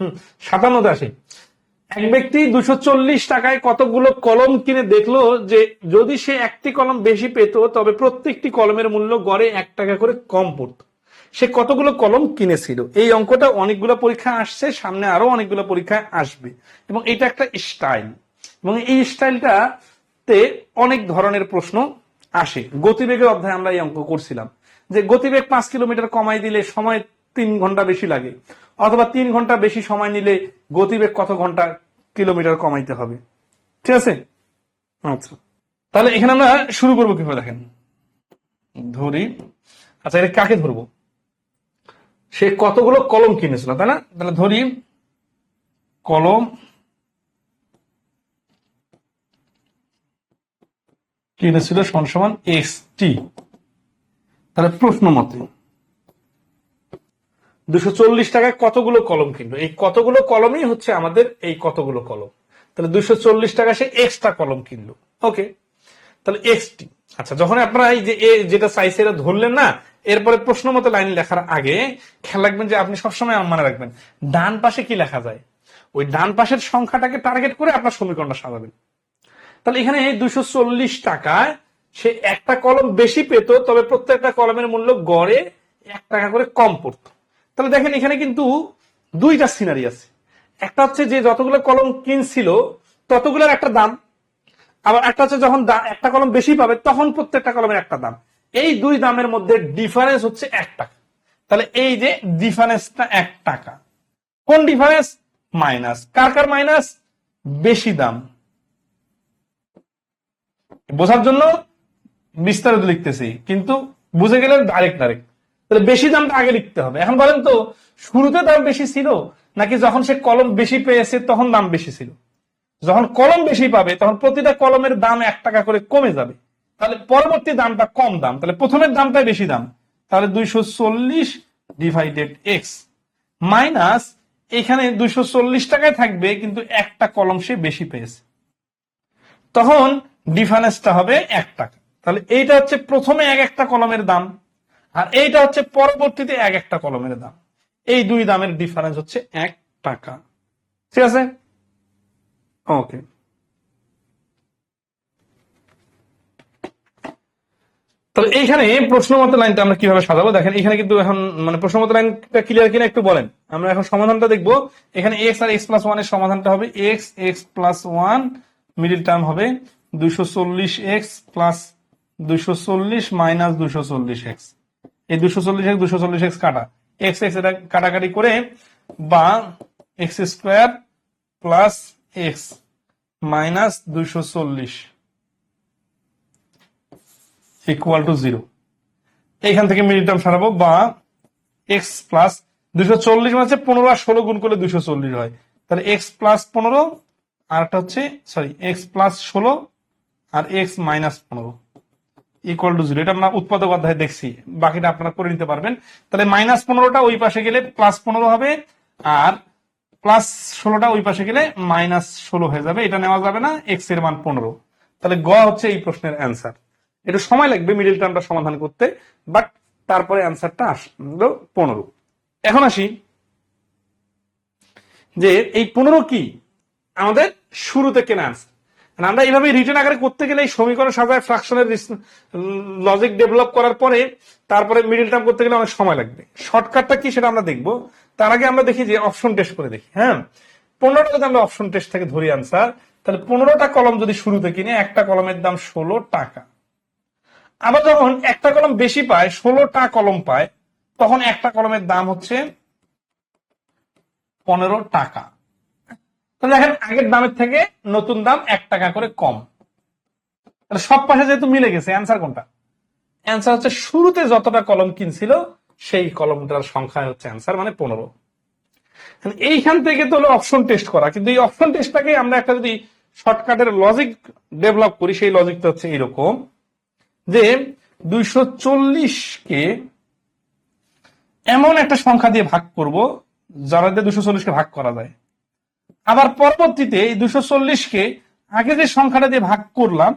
হুম সাতান্নতে আসি এক ব্যক্তি দুশো চল্লিশ টাকায় কতগুলো কলম কিনে দেখল যে যদি সে একটি কলম বেশি পেত, তবে প্রত্যেকটি কলমের মূল্য গড়ে এক টাকা করে কম পড়ত। সে কতগুলো কলম কিনেছিল? এই অঙ্কটা অনেকগুলো পরীক্ষা আসছে, সামনে আরও অনেকগুলো পরীক্ষায় আসবে। এবং এটা একটা স্টাইল এবং এই স্টাইলটাতে অনেক ধরনের প্রশ্ন আসে। গতিবেগের অধ্যায়ে আমরা এই অঙ্ক করছিলাম। যে গতিবেগ পাঁচ কিলোমিটার কমাই দিলে সময় তিন ঘণ্টা বেশি লাগে। অথবা তিন ঘণ্টা বেশি সময় নিলে গতিবেগ কত ঘণ্টা কিলোমিটার কমাইতে হবে? ঠিক আছে? আচ্ছা। তাহলে এখানে আমরা শুরু করব কীভাবে দেখেন? ধরি। আচ্ছা এটা কাকে ধরবো? সে কতগুলো কলম কিনেছিল, তাই না? তাহলে ধরি, কলম কিনেছিল সমান সমান এক্স টি। তাহলে প্রশ্ন মতে দুশো চল্লিশ টাকায় কতগুলো কলম কিনলো এই কতগুলো কলমই হচ্ছে আমাদের এই কতগুলো কলম। তাহলে দুশো চল্লিশ টাকা সে এক্সট্রা কলম কিনলো। ওকে? তাহলে এক্স টি আচ্ছা যখন আপনারা এই যে যেটা চাইছে এটা ধরলেন না, এরপরে প্রশ্ন মতো লাইন লেখার আগে খেয়াল রাখবেন যে আপনি সবসময় মনে রাখবেন, ডান পাশে কি লেখা যায়? ওই ডান পাশের সংখ্যাটাকে টার্গেট করে আপনার সমীকরণটা সাজাবেন। তাহলে এখানে দুশো চল্লিশ টাকায় সে একটা কলম বেশি পেত, তবে প্রত্যেকটা কলমের মূল্য গড়ে এক টাকা করে কম পড়তো। তাহলে দেখেন এখানে কিন্তু দুইটা সিনারি আছে। একটা হচ্ছে যে যতগুলো কলম কিনছিল, ততগুলোর একটা দাম। আবার একটা হচ্ছে যখন একটা কলম বেশি পাবে, তখন প্রত্যেকটা কলমের একটা দাম। এই দুই দামের মধ্যে ডিফারেন্স হচ্ছে এক টাকা। তাহলে এই যে ডিফারেন্সটা এক টাকা। কোন ডিফারেন্স মাইনাস কার কার মাইনাস বেশি দাম। বোঝার জন্য বিস্তারিত লিখতেছি, কিন্তু বুঝে গেলে ডাইরেক্ট ডাইরেক্ট তাহলে বেশি দামটা আগে লিখতে হবে। এখন বলেন তো, শুরুতে দাম বেশি ছিল, নাকি যখন সে কলম বেশি পেয়েছে, তখন দাম বেশি ছিল? যখন কলম বেশি পাবে, তখন প্রতিটা কলমের দাম এক টাকা করে কমে যাবে। তাহলে পরবর্তী দামটা কম দাম। তাহলে প্রথমের দামটাই বেশি দাম। তাহলে দুইশো চল্লিশ ডিভাইডেড এক্স মাইনাস এখানে দুইশো চল্লিশ টাকায় থাকবে, কিন্তু একটা কলম সে বেশি পেয়েছে। তখন ডিফারেন্সটা হবে এক টাকা। তাহলে এইটা হচ্ছে প্রথমে এক একটা কলমের দাম। আর এইটা হচ্ছে পরবর্তীতে এক একটা কলমের দাম। এই দুই দামের ডিফারেন্স হচ্ছে এক টাকা। ঠিক আছে? ওকে তাহলে এইখানে প্রশ্ন মতো লাইনটা আমরা কীভাবে সাজাবো? দেখেন এখানে কিন্তু এখন মানে প্রশ্ন মতো লাইনটা ক্লিয়ার কিনা একটু বলেন। আমরা এখন সমাধানটা দেখব। এখানে এক্স আর এক্স প্লাস ওয়ানের সমাধানটা হবে। X x plus one middle term হবে দুইশো চল্লিশ এক্স প্লাস দুইশো চল্লিশ মাইনাস দুইশো চল্লিশ এক্স এই দুশো চল্লিশ এক্স, দুশো চল্লিশ এক্স কাটা। এক্স এক্স এটা কাটাকাটি করে বা x square plus x minus দুইশো চল্লিশ ইকুয়াল টু জিরো এইখান থেকে মিডিল টার্ম সারাবো বা এক্স প্লাস দুশো চল্লিশ মানে পনেরো আর ষোলো গুণ করলে দুশো চল্লিশ হয়। তাহলে এক্স প্লাস পনেরো আর একটা হচ্ছে সরি এক্স প্লাস ষোলো আর এক্স মাইনাস পনেরো। ইকুয়াল টু জিরো এটা আমরা উৎপাদক অধ্যায়ে দেখছি। বাকিটা আপনারা করে নিতে পারবেন। তাহলে মাইনাস পনেরোটা ওই পাশে গেলে প্লাস পনেরো হবে, আর প্লাস ষোলোটা ওই পাশে গেলে মাইনাস ষোলো হয়ে যাবে। এটা নেওয়া যাবে না এক্সের মান পনেরো। তাহলে গ হচ্ছে এই প্রশ্নের অ্যান্সার একটু সময় লাগবে মিডিল টার্মটা সমাধান করতে বাট তারপরে অ্যান্সারটা আসলো পনেরো। এখন আসি যে এই পনেরো কি? আমাদের শুরুতে কেনা আনসার আমরা এইভাবে রিটার্ন আকারে করতে গেলে এই সমীকরণ সাজায় ফ্রাকশনের লজিক ডেভেলপ করার পরে তারপরে মিডিল টার্ম করতে গেলে অনেক সময় লাগবে। শর্টকাটটা কি সেটা আমরা দেখব। তার আগে আমরা দেখি যে অপশন টেস্ট করে দেখি হ্যাঁ? পনেরোটা যদি আমরা অপশন টেস্ট থেকে ধরি আনসার তাহলে পনেরোটা কলম যদি শুরুতে কিনে একটা কলমের দাম ষোলো টাকা। আবার যখন একটা কলম বেশি পায়, ষোলোটা কলম পায়, তখন একটা কলমের দাম হচ্ছে পনেরো টাকা। তো দেখেন, আগের দামের থেকে নতুন দাম এক টাকা করে কম। তাহলে সব পাশে যেহেতু মিলে গেছে, অ্যান্সার কোনটা? অ্যান্সার হচ্ছে, শুরুতে যতটা কলম কিনছিল, সেই কলমটার সংখ্যা হচ্ছে অ্যান্সার মানে পনেরো। এইখান থেকে তো হলো অপশন টেস্ট করা, কিন্তু এই অপশন টেস্টটাকে আমরা একটা যদি শর্টকাটের লজিক ডেভেলপ করি, সেই লজিকটা হচ্ছে এরকম, যে দুইশো চল্লিশকে এমন একটা সংখ্যা দিয়ে ভাগ করব, যারা দিয়ে দুশো চল্লিশকে ভাগ করা যায়। আবার পরবর্তীতে এই দুশো চল্লিশকে আগে যে সংখ্যাটা দিয়ে ভাগ করলাম,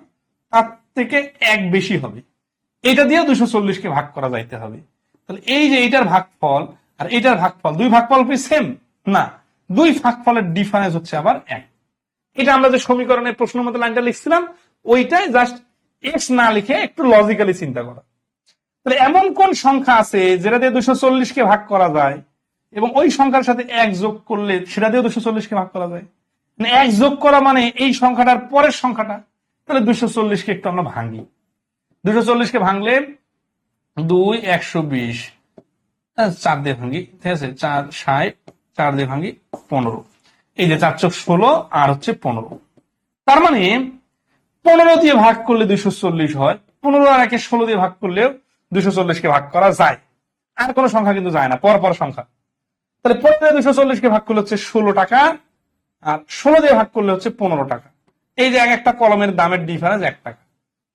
তার থেকে এক বেশি হবে। এটা দিয়েও দুশো চল্লিশকে ভাগ করা যাইতে হবে। তাহলে এই যে এইটার ভাগফল আর এইটার ভাগফল, দুই ভাগফল কি সেম না, দুই ভাগফলের ডিফারেন্স হচ্ছে আবার এক। এটা আমরা যে সমীকরণের প্রশ্ন মতো লাইনটা লিখছিলাম, ওইটাই জাস্ট এক্স না লিখে একটু লজিক্যালি চিন্তা করা। তাহলে এমন কোন সংখ্যা আছে যেটা দিয়ে দুশো চল্লিশকে ভাগ করা যায়? এবং ওই সংখ্যার সাথে এক যোগ করলে সেটা দিয়ে দুশো চল্লিশকে ভাগ করা যায়। মানে এক যোগ করা মানে এই সংখ্যাটার পরের সংখ্যাটা তাহলে দুশো চল্লিশকে একটু আমরা ভাঙি। দুশো চল্লিশকে ভাঙলে দুই একশো বিশ হ্যাঁ, চার দিয়ে ভাঙি ঠিক আছে? চার ষাট চার দিয়ে ভাঙি পনেরো। এই যে চার চোখ ষোলো আর হচ্ছে পনেরো। তার মানে পনেরো দিয়ে ভাগ করলে দুইশো চল্লিশ হয় পনেরো আর একে ষোলো দিয়ে ভাগ করলেও দুইশো চল্লিশকে ভাগ করা যায়। আর কোনো সংখ্যা কিন্তু যায় না পর পর সংখ্যা। তাহলে পনেরো দুশো চল্লিশকে ভাগ করলে হচ্ছে ষোলো টাকা, আর ষোলো দিয়ে ভাগ করলে হচ্ছে পনেরো টাকা। এই যে এক একটা কলমের দামের ডিফারেন্স এক টাকা।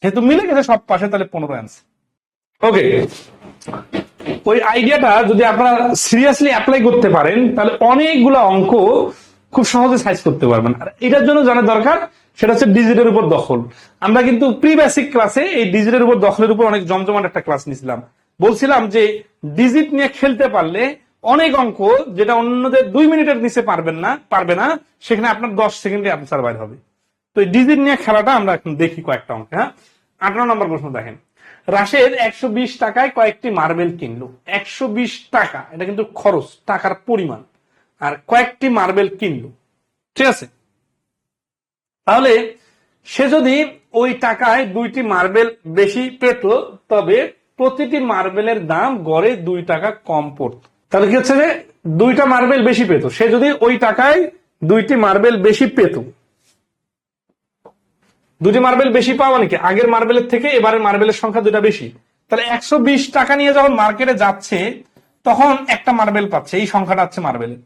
যেহেতু মিলে গেছে সব পাশে, তাহলে পনেরো অ্যান্সার ওকে ওই আইডিয়াটা যদি আপনারা সিরিয়াসলি অ্যাপ্লাই করতে পারেন, তাহলে অনেকগুলো অঙ্ক খুব সহজে সাইজ করতে পারবেন। আর এটার জন্য জানা দরকার, সেটা হচ্ছে ডিজিটের উপর দখল। আমরা কিন্তু প্রি বেসিক ক্লাসে এই ডিজিটের উপর দখলের উপর অনেক জমজমাট একটা ক্লাস নিয়েছিলাম। বলছিলাম যে ডিজিট নিয়ে খেলতে পারলে অনেক অঙ্ক যেটা অন্যদের দুই মিনিটের নিচে পারবেন না, পারবে না, সেখানে আপনার দশ সেকেন্ডে আনসার বাইর হবে। তো এই ডিজিট নিয়ে খেলাটা আমরা এখন দেখি কয়েকটা অঙ্ক হ্যাঁ? আঠারো নম্বর প্রশ্ন দেখেন। রাশেদ একশো বিশ টাকায় কয়েকটি মার্বেল কিনলো। একশো বিশ টাকা, এটা কিন্তু খরচ, টাকার পরিমাণ। আর কয়েকটি মার্বেল কিনলো। ঠিক আছে? তাহলে সে যদি ওই টাকায় দুইটি মার্বেল বেশি পেত, তবে প্রতিটি মার্বেলের দাম গড়ে দুই টাকা কম পড়তো। তাহলে কি হচ্ছে যে দুইটা মার্বেল বেশি পেত। সে যদি ওই টাকায় দুইটি মার্বেল বেশি পেত। দুটি মার্বেল বেশি পাওয়া নাকি আগের মার্বেলের থেকে এবারের মার্বেলের সংখ্যা দুটা বেশি। তাহলে একশো বিশ টাকা নিয়ে যখন মার্কেটে যাচ্ছে, তখন একটা মার্বেল পাচ্ছে। এই সংখ্যাটা হচ্ছে মার্বেলের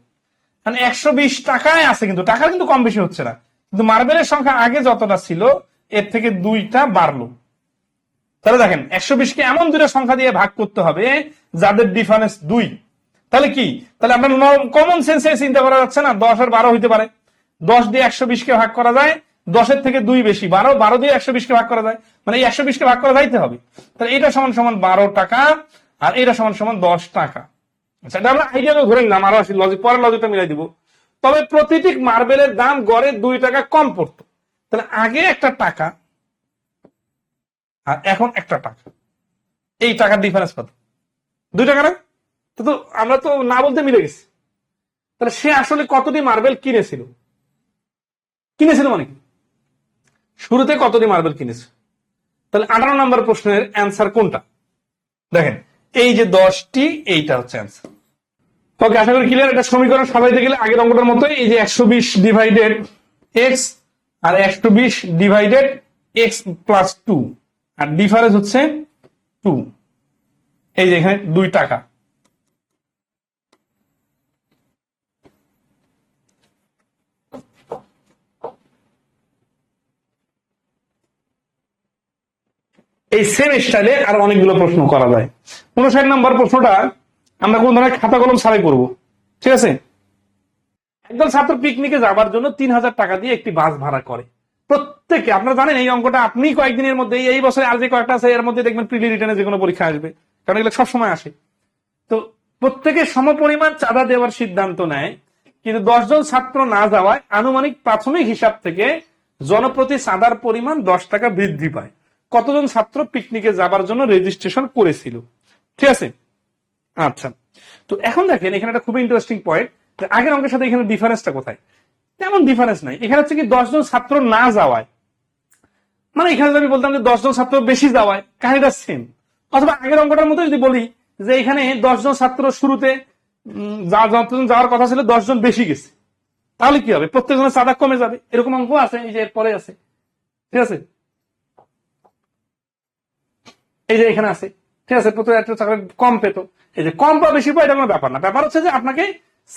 মানে একশো বিশ টাকায় আছে কিন্তু টাকা কিন্তু কম বেশি হচ্ছে না। কিন্তু মার্বেলের সংখ্যা আগে যতটা ছিল, এর থেকে দুইটা বাড়লো। তাহলে দেখেন, একশো বিশকে এমন দুটো সংখ্যা দিয়ে ভাগ করতে হবে, যাদের ডিফারেন্স দুই। তাহলে কি? তাহলে আমরা কমন সেন্সে চিন্তা করা যাচ্ছে না? দশ আর বারো হইতে পারে। দশ দিয়ে একশো বিশকে ভাগ করা যায়। দশের থেকে দুই বেশি। বারো বারো দিয়ে একশো বিশকে ভাগ করা যায়। মানে এই একশো বিশকে ভাগ করা যাইতে হবে। তাহলে এটা সমান সমান বারো টাকা আর এটা সমান সমান দশ টাকা। আচ্ছা এটা আমরা আইডিয়া ধরে নিলাম। আরও আসি লজিক পরের লজিকটা মিলাই দিব। তবে প্রতিটি মার্বেলের দাম গড়ে দুই টাকা কম পড়তো। তাহলে আগে একটা টাকা আর এখন একটা টাকা। এই টাকার ডিফারেন্স কত? দুই টাকা না? তো আমরা তো না বলতে মিলে গেছি। তাহলে সে আসলে কতটি মার্বেল কিনেছিল? কিনেছিল মানে শুরুতে কতটি মার্বেল কিনেছে? তাহলে আঠারো নম্বর প্রশ্নের অ্যান্সার কোনটা? দেখেন, এই যে দশটি, এইটা হচ্ছে অ্যান্সার ওকে আশা করি ক্লিয়ার এটা সমীকরণ সাজাইতে গেলে আগের অঙ্কটার মতো এই যে একশো বিশ ডিভাইডেড এক্স আর একশো বিশ ডিভাইডেড এক্স প্লাস টু আর ডিফারেন্স হচ্ছে টু এই যে এখানে দুই টাকা। এই সেম স্টাইলে আর অনেকগুলো প্রশ্ন করা যায়। উনষাট নম্বর প্রশ্নটা, আমরা কোন ধরনের খাতা কলম ছাড়াই করব। ঠিক আছে? একদল ছাত্র পিকনিকে যাবার জন্য তিন হাজার টাকা দিয়ে একটি বাস ভাড়া করে। প্রত্যেকে, আপনারা জানেন এই অঙ্কটা আপনি কয়েকদিনের মধ্যে, এই বছরে আর যে কয়েকটা আছে, এর মধ্যে দেখবেন প্রিলি রিটার্নে যে কোনো পরীক্ষা আসবে। কারণ এগুলো সবসময় আসে। তো প্রত্যেকে সমপরিমাণ চাঁদা দেওয়ার সিদ্ধান্ত নেয়। কিন্তু দশজন ছাত্র না যাওয়ায় আনুমানিক প্রাথমিক হিসাব থেকে জনপ্রতি চাঁদার পরিমাণ দশ টাকা বৃদ্ধি পায়। কতজন ছাত্র পিকনিকে যাবার জন্য রেজিস্ট্রেশন করেছিল? ঠিক আছে? আচ্ছা। তো এখন দেখেন, এখানে একটা খুব ইন্টারেস্টিং পয়েন্ট আগের অঙ্কের সাথে এখানে ডিফারেন্সটা কোথায়? তেমন ডিফারেন্স নাই। এখানে হচ্ছে কি দশজন ছাত্র না যাওয়ায়। মানে এখানে আমি বলতাম যে দশজন ছাত্র বেশি যাওয়ায়, কাহিনীটা সেম অথবা আগের অঙ্কটার মতো যদি বলি যে এখানে দশজন ছাত্র শুরুতে যাওয়ার কথা ছিল দশজন বেশি গেছে। তাহলে কি হবে? প্রত্যেকজনের চাঁদা কমে যাবে। এরকম অঙ্ক আছে, এই যে পরে আছে। ঠিক আছে? এই যে এখানে আছে, ঠিক আছে, প্রথমে একটা চাকরি কম পেতো। এই যে কম বা বেশি পায় এটা কোনো ব্যাপার না। ব্যাপার হচ্ছে যে আপনাকে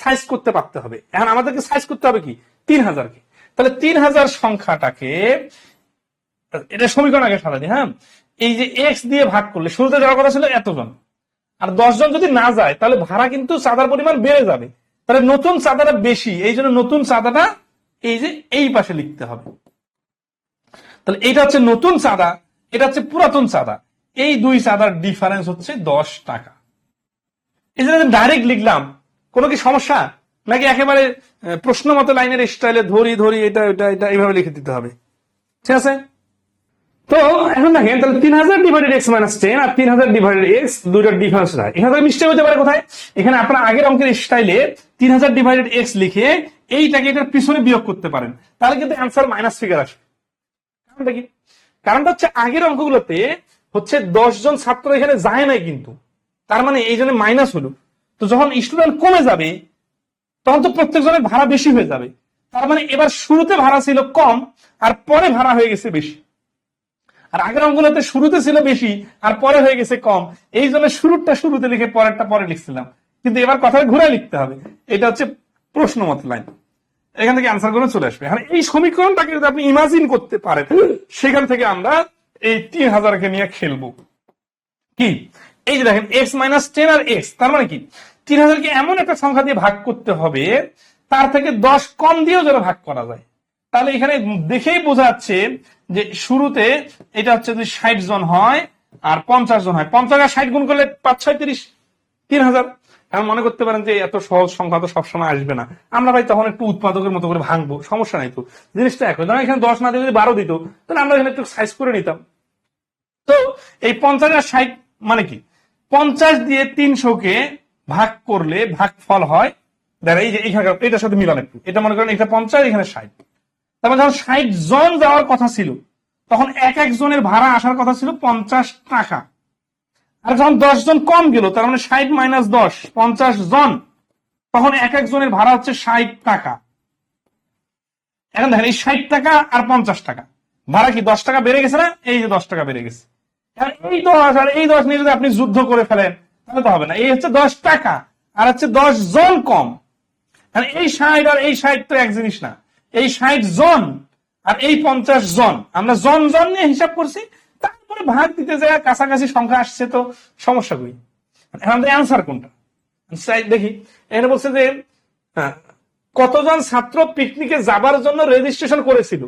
সাইজ করতে পারতে হবে। এখন আমাদেরকে সাইজ করতে হবে কি? তিন হাজারকে তাহলে তিন হাজার সংখ্যাটাকে, এটা সমীকরণ আগে সাজানি হ্যাঁ? এই যে এক্স দিয়ে ভাগ করলে, শুরুতে যাওয়ার কথা ছিল এতজন। আর দশজন যদি না যায়, তাহলে ভাড়া কিন্তু চাঁদার পরিমাণ বেড়ে যাবে। তাহলে নতুন চাঁদাটা বেশি, এই জন্য নতুন চাঁদাটা এই যে এই পাশে লিখতে হবে। তাহলে এটা হচ্ছে নতুন চাঁদা, এটা হচ্ছে পুরাতন চাঁদা। এই দুই চাঁদার ডিফারেন্স হচ্ছে দশ টাকা। এই জন্য ডাইরেক্ট লিখলাম, কোনো কি সমস্যা? নাকি একেবারে প্রশ্ন মতো লাইনের স্টাইলে ধরি ধরি, এটা এটা এটা, এইভাবে লিখে দিতে হবে? ঠিক আছে? তো এখন দেখেন, তাহলে তিন হাজার ডিভাইডেড এক্স মাইনাস টেন আর তিন হাজার ডিভাইডেড এক্স দুইটার ডিফারেন্স হয় এখানে মিস্টেক হতে পারে কোথায়? এখানে আপনার আগের অঙ্কের স্টাইলে তিন হাজার ডিভাইডেড এক্স লিখে এইটাকে এটার পিছনে বিয়োগ করতে পারেন। তাহলে কিন্তু অ্যান্সার মাইনাস ফিগার আসবে। কারণটা হচ্ছে আগের অঙ্কগুলোতে হচ্ছে দশ জন ছাত্র এখানে যায় নাই কিন্তু। তার মানে এই জন্য মাইনাস হলো। তো যখন স্টুডেন্ট কমে যাবে, তখন তো প্রত্যেক জনের ভাড়া বেশি হয়ে যাবে। তার মানে এবার শুরুতে ভাড়া ছিল কম, আর পরে ভাড়া হয়ে গেছে বেশি। আর আগের অঙ্কগুলোতে শুরুতে ছিল বেশি, আর পরে হয়ে গেছে কম। এই জন্য শুরুটা শুরুতে লিখে পরেরটা পরে লিখছিলাম। কিন্তু এবার কথা ঘুরে লিখতে হবে। এটা হচ্ছে প্রশ্ন মত লাইন এখান থেকে আনসারগুলো চলে আসবে। এই সমীকরণটাকে যদি আপনি ইমাজিন করতে পারেন, সেখান থেকে আমরা এই তিন হাজারকে নিয়ে খেলব। কি? এই যে দেখেন এক্স মাইনাস টেন আর এক্স তার মানে কি? তিন হাজারকে এমন একটা সংখ্যা দিয়ে ভাগ করতে হবে, তার থেকে দশ কম দিয়েও যেন ভাগ করা যায়। তাহলে এখানে দেখেই বোঝা যাচ্ছে যে শুরুতে এটা হচ্ছে যদি ষাট জন হয়, আর পঞ্চাশ জন হয়, পঞ্চাশ আর ষাট গুণ করলে পাঁচ, ছয়, তিরিশ, তিন হাজার। এখন মনে করতে পারেন যে এত সহজ সংখ্যা তো সবসময় আসবে না। আমরা ভাই তখন একটু উৎপাদকের মতো করে ভাঙবো, সমস্যা নাই তো। জিনিসটা একই। ধরেন এখানে দশ না দিয়ে যদি বারো দিত, তাহলে আমরা এখানে একটু সাইজ করে নিতাম। তো এই পঞ্চাশ আর ষাট মানে কি? পঞ্চাশ দিয়ে তিনশোকে ভাগ করলে ভাগ ফল হয় দেখা এই যে এখানে এটার সাথে মিলান একটু। এটা মনে করেন এটা পঞ্চাশ, এখানে ষাট। তারপর যখন ষাট জন যাওয়ার কথা ছিল, তখন এক এক জনের ভাড়া আসার কথা ছিল পঞ্চাশ টাকা। আর যখন দশ জন কম গেল, তার মানে ষাট মাইনাস দশ, পঞ্চাশ জন, তখন এক এক জনের ভাড়া হচ্ছে ষাট টাকা। এখন দেখেন, এই ষাট টাকা আর পঞ্চাশ টাকা। ভাড়া কি দশ টাকা বেড়ে গেছে না? এই যে দশ টাকা বেড়ে গেছে। এই দশ আর এই দশ নিয়ে যদি আপনি যুদ্ধ করে ফেলেন, তাহলে তো হবে না। এই হচ্ছে দশ টাকা, আর হচ্ছে দশ জন কম। এই ষাট আর এই ষাট তো এক জিনিস না। এই ষাট জন আর এই পঞ্চাশ জন। আমরা জন জন নিয়ে হিসাব করছি তারপরে ভাগ দিতে যায়, কাছাকাছি সংখ্যা আসছে তো সমস্যা কই? এখন অ্যান্সার কোনটা? দেখি, এখানে বলছে যে কতজন ছাত্র পিকনিকে যাবার জন্য রেজিস্ট্রেশন করেছিল?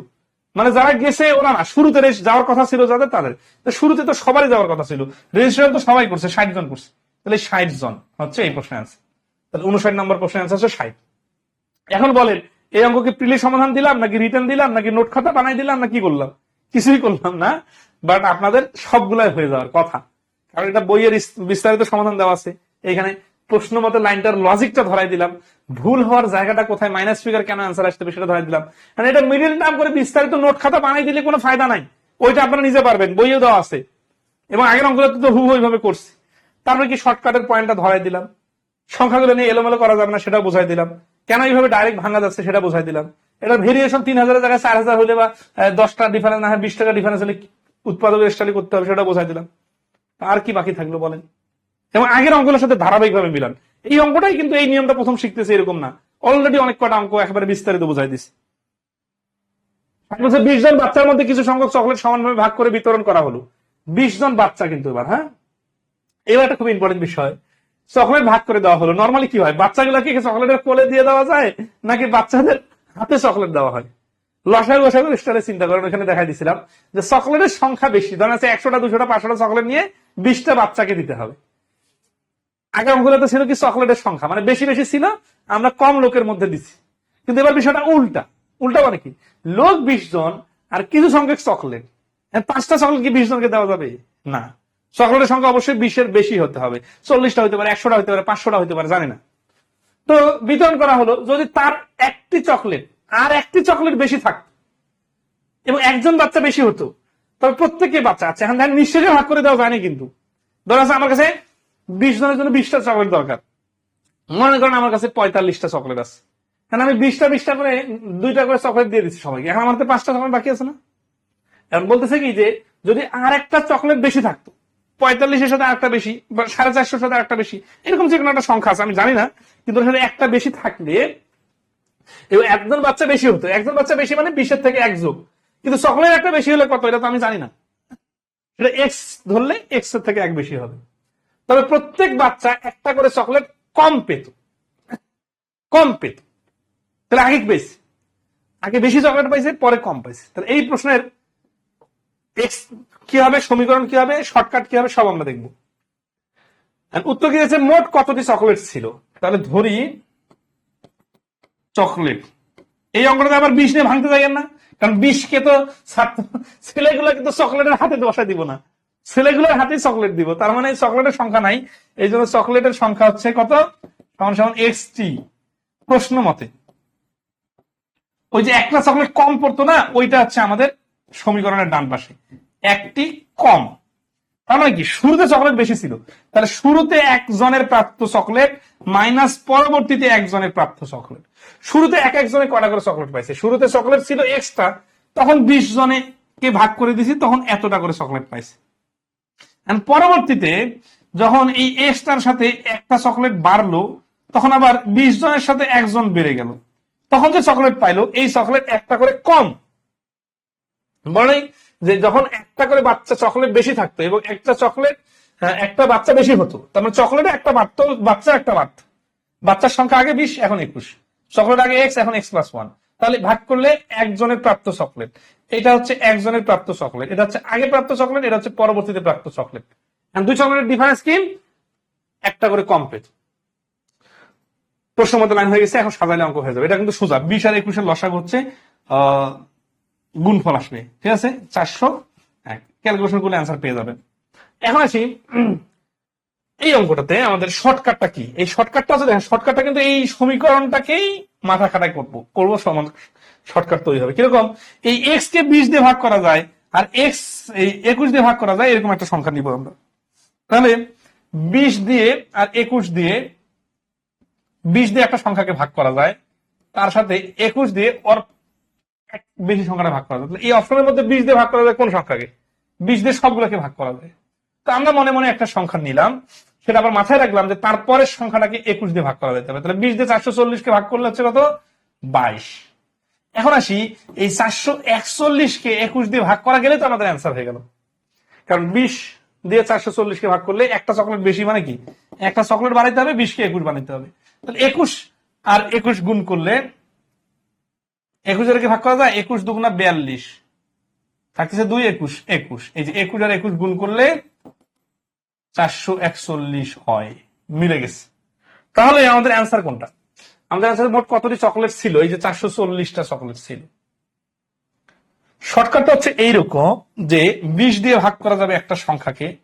মানে যারা গেছে, ওরা না, শুরুতে যাওয়ার কথা ছিল যাদের, তাদের। শুরুতে তো সবারই যাওয়ার কথা ছিল। রেজিস্ট্রেশন তো সবাই করছে, ষাট জন করছে। তাহলে ষাট জন হচ্ছে এই প্রশ্নের অ্যান্সার তাহলে উনষাট নম্বর প্রশ্নের অ্যান্সার হচ্ছে ষাট। এখন বলেন, এই অঙ্ককে প্রিলি সমাধান দিলাম, নাকি রিটার্ন দিলাম, নাকি নোট খাতা বানাই দিলাম না কি করলাম? কিছুই করলাম না। বাট আপনাদের সবগুলাই হয়ে যাওয়ার কথা। কারণ এটা বইয়ের বিস্তারিত সমাধান দেওয়া আছে। এখানে প্রশ্ন মতো লাইনটার লজিকটা ধরাই দিলাম। ভুল হওয়ার জায়গাটা কোথায় মাইনাস ফিগার কেন অ্যান্সার আসতে সেটা ধরাই দিলাম। কারণ এটা মিডিল নাম করে বিস্তারিত নোট খাতা বানাই দিলে কোনো ফায়দা নাই। ওইটা আপনারা নিজে পারবেন বইয়ে দেওয়া আছে। এবং আগের অঙ্কগুলোতে তো হু ওইভাবে করছি। তারপরে কি শর্টকাটের পয়েন্টটা ধরাই দিলাম। সংখ্যাগুলো নিয়ে এলোমেলো করা যাবে না সেটা বোঝাই দিলাম। কেন এইভাবে ডাইরেক্ট ভাঙা যাচ্ছে, সেটা বোঝাই দিলাম। এটা ভেরিয়েশন তিন হাজারের জায়গায় চার হাজার হলে বা দশটা ডিফারেন্স না হয়, বিশ টাকা ডিফারেন্স হলে কি উৎপাদক স্টাডি করতে হবে, সেটা বোঝাই দিলাম। আর কি বাকি থাকল বলেন? এবং আগের অঙ্কগুলোর সাথে ধারাবাহিকভাবে মিলান। এই অঙ্কটাই কিন্তু এই নিয়মটা প্রথম শিখতেছে এরকম না। অলরেডি অনেক কটা অঙ্ক একেবারে বিস্তারিত বোঝাই বলছে, বিশ জন বাচ্চার মধ্যে কিছু সংখ্যক চকলেট সমানভাবে ভাগ করে বিতরণ করা হলো। বিশ জন বাচ্চা কিন্তু এবার হ্যাঁ? এবার একটা খুব ইম্পর্টেন্ট বিষয়। চকলেট ভাগ করে দেওয়া হলো। নর্মালি কি হয়? বাচ্চাগুলোকে চকলেটের কোলে দিয়ে দেওয়া যায়, নাকি বাচ্চাদের হাতে চকলেট দেওয়া হয়? লসাগু লসাগু স্টারে চিন্তা করেন ওখানে দেখাই দিছিলাম যে চকলেটের সংখ্যা বেশি। ধরেন আছে একশোটা, দুশোটা, পাঁচশোটা চকলেট নিয়ে বিশটা বাচ্চাকে দিতে হবে। আগে অঙ্কগুলোতে ছিল কি চকলেটের সংখ্যা মানে বেশি বেশি ছিল, আমরা কম লোকের মধ্যে দিচ্ছি কিন্তু এবার বিষয়টা উল্টা। উল্টা মানে কি? লোক বিশ জন আর কিছু সংখ্যক চকলেট। পাঁচটা চকলেট কি বিশ জনকে দেওয়া যাবে? না। চকলেটের সংখ্যা অবশ্যই বিশের বেশি হতে হবে। চল্লিশটা হতে পারে, একশোটা হতে পারে, পাঁচশোটা হতে পারে, জানি না। তো বিতরণ করা হলো, যদি তার একটি চকলেট আর একটি চকলেট বেশি থাকতো। এবং একজন বাচ্চা বেশি হতো। তবে প্রত্যেকে বাচ্চা আছে। এখন দেখেন নিঃশেষে ভাগ করে দেওয়া যায়নি কিন্তু। ধরো আছে আমার কাছে বিশ জনের জন্য বিশটা চকলেট দরকার। মনে করেন আমার কাছে পঁয়তাল্লিশটা চকলেট আছে। এখন আমি বিশটা বিশটা করে, দুইটা করে চকলেট দিয়ে দিচ্ছি সবাইকে। এখন আমার তো পাঁচটা চকলেট বাকি আছে না? এখন বলতেছে কি যে, যদি আর একটা চকলেট বেশি থাকতো, পঁয়তাল্লিশের সাথে একটা বেশি, বা সাড়ে চারশোর সাথে একটা বেশি, এরকম যে কোনো একটা সংখ্যা আছে, আমি জানি না। কিন্তু একটা বেশি থাকলে একজন বাচ্চা বেশি হতো, একজন বাচ্চা বেশি মানে বিশের থেকে এক যোগ। কিন্তু চকলেট একটা বেশি হলে কত, এটা তো আমি জানি না। সেটা এক্স ধরলে এক্সের থেকে এক বেশি হবে। তবে প্রত্যেক বাচ্চা একটা করে চকলেট কম পেত। কম পেত। তাহলে আগে পেয়েছে? আগে বেশি চকলেট পাইছে, পরে কম পাইছে। তাহলে এই প্রশ্নের এক্স কি হবে, সমীকরণ কি হবে, শর্টকাট কি হবে, সব আমরা দেখব। উত্তর কি মোট কতটি চকলেট ছিল? তাহলে ধরি চকলেট। এই অঙ্কটাতে আবার বিষ নিয়ে ভাঙতে যাইয়েন না? কারণ বিষকে তো ছাত্র- ছেলেগুলোকে তো চকলেটের হাতে বসা দিব না। ছেলেগুলোর হাতে চকলেট দিব। তার মানে চকলেটের সংখ্যা নাই। এই জন্য চকলেটের সংখ্যা হচ্ছে কত? সমান সমান এক্স টি প্রশ্ন মতে, ওই যে একটা চকলেট কম পড়তো না, ওইটা হচ্ছে আমাদের সমীকরণের ডান পাশে। একটি কম। তার মানে কি? শুরুতে চকলেট বেশি ছিল। তাহলে শুরুতে একজনের প্রাপ্ত চকলেট মাইনাস পরবর্তীতে একজনের প্রাপ্ত চকলেট শুরুতে এক একজনে কটা করে চকলেট পাইছে? শুরুতে চকলেট ছিল এক্সট্রা তখন বিশ জনে কে ভাগ করে দিছি, তখন এতটা করে চকলেট পাইছে। পরবর্তীতে যখন এই এক্সটার সাথে একটা চকলেট বাড়লো, তখন আবার বিশ জনের সাথে একজন বেড়ে গেল। তখন যে চকলেট পাইলো, এই চকলেট একটা করে কম। মানে যে যখন একটা করে বাচ্চা চকলেট বেশি থাকতো এবং একটা চকলেট হ্যাঁ, একটা বাচ্চা বেশি হতো তার মানে চকলেটে একটা বাড়তো বাচ্চা একটা বাড়ত। বাচ্চার সংখ্যা আগে বিশ এখন একুশ। চকলেট আগে এক্স এখন এক্স প্লাস ওয়ান তাহলে ভাগ করলে একজনের প্রাপ্ত চকলেট এটা হচ্ছে একজনের প্রাপ্ত চকলেট এটা হচ্ছে আগে প্রাপ্ত চকলেট এটা হচ্ছে পরবর্তীতে প্রাপ্ত চকলেট দুই চকলেটের ডিফারেন্স কি? একটা করে কম পেত প্রশ্ন মতো লাইন হয়ে গেছে এখন সাজাইলে অঙ্ক হয়ে যাবে। এটা কিন্তু সোজা। বিশ আর একুশের লসাগ হচ্ছে আহ গুণফল আসবে। ঠিক আছে? চারশো এক। ক্যালকুলেশন করলে অ্যান্সার পেয়ে যাবেন। এখন আসি, এই অঙ্কটাতে আমাদের শর্টকাটটা কি? এই শর্টকাটটা আছে, দেখেন শর্টকাটটা কিন্তু এই সমীকরণটাকেই মাথা খাটাই করব। করব সমান শর্টকাট তৈরি হবে। কীরকম? এই এক্স কে বিশ দিয়ে ভাগ করা যায় আর এক্স এই একুশ দিয়ে ভাগ করা যায়, এরকম একটা সংখ্যা নিব আমরা। তাহলে বিশ দিয়ে আর একুশ দিয়ে, বিশ দিয়ে একটা সংখ্যাকে ভাগ করা যায়। তার সাথে একুশ দিয়ে এক বেশি সংখ্যাটা ভাগ করা যায়। এই অপশনের মধ্যে বিশ দিয়ে ভাগ করা যায় কোন সংখ্যাকে? বিশ দিয়ে সবগুলোকে ভাগ করা যায়। তো আমরা মনে মনে একটা সংখ্যা নিলাম, সেটা আবার মাথায় রাখলাম যে তারপরের সংখ্যাটাকে একুশ দিয়ে ভাগ করা যেতে হবে। তাহলে বিশ দিয়ে চারশো চল্লিশকে ভাগ করলে হচ্ছে কত? বাইশ। এখন আসি, এই চারশো একচল্লিশকে একুশ দিয়ে ভাগ করা গেলে তো আমাদের অ্যান্সার হয়ে গেল। কারণ বিশ দিয়ে চারশো চল্লিশকে ভাগ করলে একটা চকলেট বেশি মানে কি? একটা চকলেট বানাইতে হবে, বিশকে একুশ বানাইতে হবে। তাহলে একুশ আর একুশ গুণ করলে একুশ এর কি ভাগ করা যায়? একুশ দুগুণা বিয়াল্লিশ। থাকতেছে দুই একুশ একুশ। এই যে একুশ আর একুশ গুণ করলে চারশো একচল্লিশ হয়। মিলে গেছে। তাহলে আমাদের অ্যান্সার কোনটা? আমাদের অ্যান্সার মোট কতটি চকলেট ছিল? এই যে চারশো চল্লিশটা চকলেট ছিল। শর্টকাটটা হচ্ছে এইরকম যে বিশ দিয়ে ভাগ করা যাবে একটা সংখ্যাকে।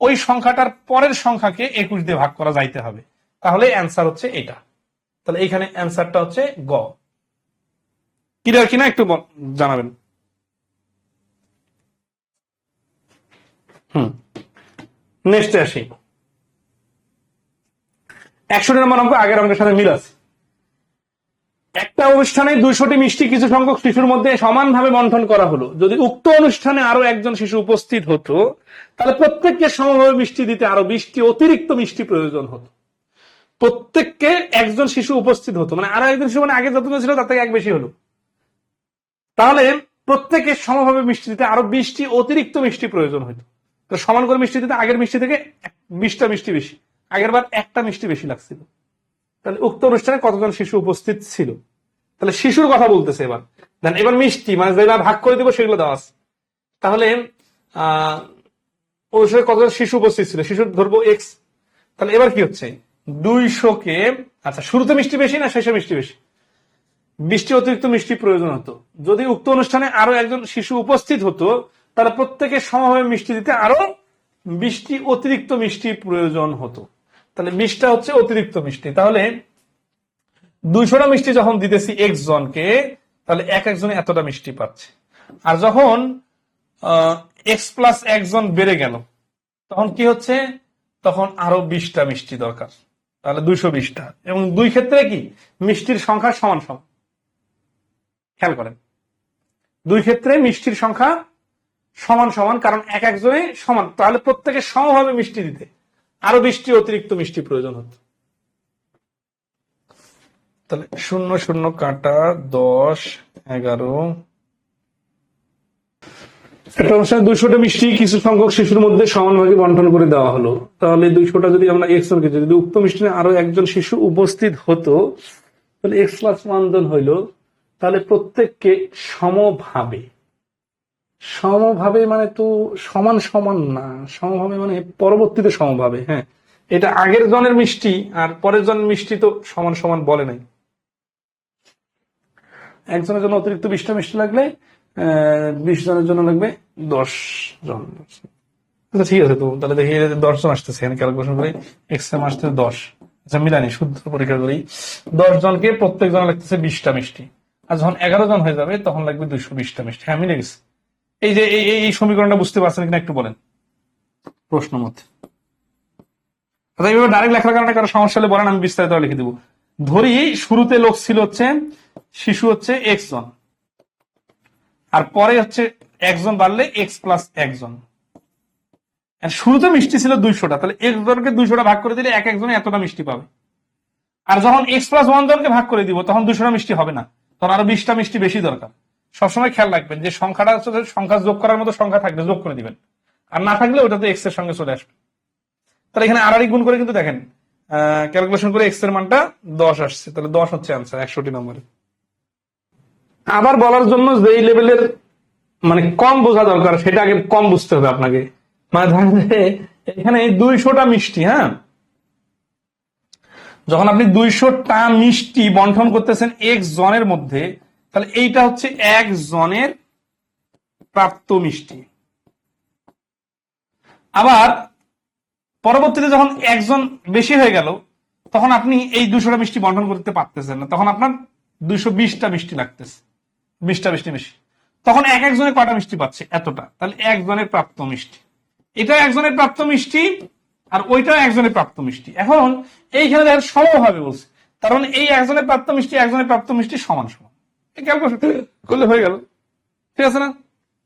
ওই সংখ্যাটার পরের সংখ্যাকে একুশ দিয়ে ভাগ করা যাইতে হবে। তাহলে অ্যান্সার হচ্ছে এটা। তাহলে এখানে অ্যান্সারটা হচ্ছে গ। ক্লিয়ার কিনা একটু জানাবেন। হুম। নেক্সটে আসি। একশো নম্বর অঙ্ক, আগের অঙ্কের সাথে মিল আছে। একটা অনুষ্ঠানে দুইশোটি মিষ্টি কিছু সংখ্যক শিশুর মধ্যে সমানভাবে বন্টন করা হলো। যদি উক্ত অনুষ্ঠানে আরও একজন শিশু উপস্থিত হতো, তাহলে প্রত্যেককে সমভাবে মিষ্টি দিতে আরও বিশটি অতিরিক্ত মিষ্টি প্রয়োজন হতো। প্রত্যেককে একজন শিশু উপস্থিত হতো। মানে আরও একজন শিশু মানে আগে যতজন ছিল, তার থেকে এক বেশি হলো। তাহলে প্রত্যেকের সমভাবে মিষ্টি দিতে আরও বিশটি অতিরিক্ত মিষ্টি প্রয়োজন হতো তো সমান করে মিষ্টি দিতে আগের মিষ্টি থেকে বিশটা মিষ্টি বেশি। আগের বার একটা মিষ্টি বেশি লাগছিল। তাহলে উক্ত অনুষ্ঠানে কতজন শিশু উপস্থিত ছিল? তাহলে শিশুর কথা বলতেছে এবার। দেন এবার মিষ্টি মানে যেগুলো ভাগ করে দিব সেগুলো দেওয়া আছে। তাহলে আহ কতজন শিশু উপস্থিত ছিল? শিশু ধরবো এক্স তাহলে এবার কি হচ্ছে? দুইশো কে আচ্ছা শুরুতে মিষ্টি বেশি না শেষে মিষ্টি বেশি? বৃষ্টি অতিরিক্ত মিষ্টি প্রয়োজন হতো। যদি উক্ত অনুষ্ঠানে আরও একজন শিশু উপস্থিত হতো, তাহলে প্রত্যেকে সমভাবে মিষ্টি দিতে আরও বৃষ্টি অতিরিক্ত মিষ্টি প্রয়োজন হতো। তাহলে বিশটা হচ্ছে অতিরিক্ত মিষ্টি। তাহলে দুইশোটা মিষ্টি যখন দিতেছি এক্স জনকে, তাহলে এক একজনে এতটা মিষ্টি পাচ্ছে। আর যখন এক্স প্লাস একজন বেড়ে গেল, তখন কি হচ্ছে? তখন আরও বিশটা মিষ্টি দরকার। তাহলে দুইশো বিশটা। এবং দুই ক্ষেত্রে কি? মিষ্টির সংখ্যা সমান সমান। খেয়াল করেন। দুই ক্ষেত্রে মিষ্টির সংখ্যা সমান সমান, কারণ এক একজনে সমান। তাহলে প্রত্যেকে সমভাবে মিষ্টি দিতে। আরও বৃষ্টি অতিরিক্ত মিষ্টি প্রয়োজন হতো। তাহলে শূন্য শূন্য, কাটা, দশ, এগারো। একটা অনুষ্ঠানে দুইশোটা মিষ্টি কিছু সংখ্যক শিশুর মধ্যে সমানভাবে বন্টন করে দেওয়া হলো। তাহলে দুইশোটা যদি আমরা এক্স যদি উক্ত মিষ্টি আরও একজন শিশু উপস্থিত হতো, তাহলে এক্স প্লাস ওয়ান হইল তাহলে প্রত্যেককে সমভাবে। সমভাবে মানে তো সমান সমান না। সমভাবে মানে পরবর্তীতে সমভাবে হ্যাঁ। এটা আগের জনের মিষ্টি আর পরের জন মিষ্টি তো সমান সমান বলে নাই। একজনের জন্য অতিরিক্ত বিশটা মিষ্টি লাগলে বিশ জনের জন্য লাগবে দশ জন। আচ্ছা ঠিক আছে, তো তাহলে দেখি দশ জন আসতেছে, এখানে ক্যালকুলেশন করি। এক্স এম আসতে দশ। আচ্ছা মিলানি, শুদ্ধ পরীক্ষা করি। দশ জনকে প্রত্যেক জন লাগতেছে বিশটা মিষ্টি। আর যখন এগারো জন হয়ে যাবে, তখন লাগবে দুইশো বিশটা মিষ্টি। হ্যাঁ মিলে গেছে। এই যে, এই, এই- সমীকরণটা বুঝতে পারছেন কিনা একটু বলেন। প্রশ্ন আচ্ছা এইভাবে ডাইরেক্ট লেখার কারণে কারও সমস্যা হলে বলেন, আমি বিস্তারিত লিখে দেবো। ধরি, শুরুতে লোক ছিল হচ্ছে, শিশু হচ্ছে এক্স জন। আর পরে হচ্ছে একজন বাড়লে এক্স প্লাস একজন শুরুতে মিষ্টি ছিল দুইশোটা, তাহলে এক্স জনকে দুইশোটা ভাগ করে দিলে এক একজনে এতটা মিষ্টি পাবে। আর যখন এক্স প্লাস ওয়ান জনকে ভাগ করে দিব, তখন দুশোটা মিষ্টি হবে না। তখন আরও বিশটা মিষ্টি বেশি দরকার। সবসময় খেয়াল রাখবেন যে সংখ্যাটা হচ্ছে সংখ্যা যোগ করার মতো সংখ্যা থাকবে যোগ করে দিবেন। আর না থাকলে ওটা তো এক্সের সঙ্গে চলে আসবে। তাহলে এখানে আড়াড়ি গুণ করে কিন্তু দেখেন ক্যালকুলেশন করে এক্সের মানটা দশ আসছে। তাহলে দশ হচ্ছে আনসার একশোটি নম্বরে। আবার বলার জন্য যেই লেভেলের মানে কম বোঝা দরকার, সেটা আগে কম বুঝতে হবে আপনাকে। মানে এখানে দুইশোটা মিষ্টি হ্যাঁ? যখন আপনি দুইশোটা মিষ্টি বন্টন করতেছেন এক জনের মধ্যে, তাহলে এইটা হচ্ছে এক জনের প্রাপ্ত মিষ্টি। আবার পরবর্তীতে যখন একজন বেশি হয়ে গেল, তখন আপনি এই দুশোটা মিষ্টি বন্টন করতে পারতেছেন না। তখন আপনার দুইশো বিশটা মিষ্টি লাগতেছে। বিশটা মিষ্টি বেশি। তখন এক একজনের কয়টা মিষ্টি পাচ্ছে? এতটা। তাহলে একজনের প্রাপ্ত মিষ্টি। এটা একজনের প্রাপ্ত মিষ্টি আর ওইটাও একজনের প্রাপ্ত মিষ্টি। এখন এইখানে দেখেন সমভাবে বলছে। কারণ এই একজনের প্রাপ্ত মিষ্টি একজনের প্রাপ্ত মিষ্টি সমান সমান। করলে হয়ে গেল। ঠিক আছে না?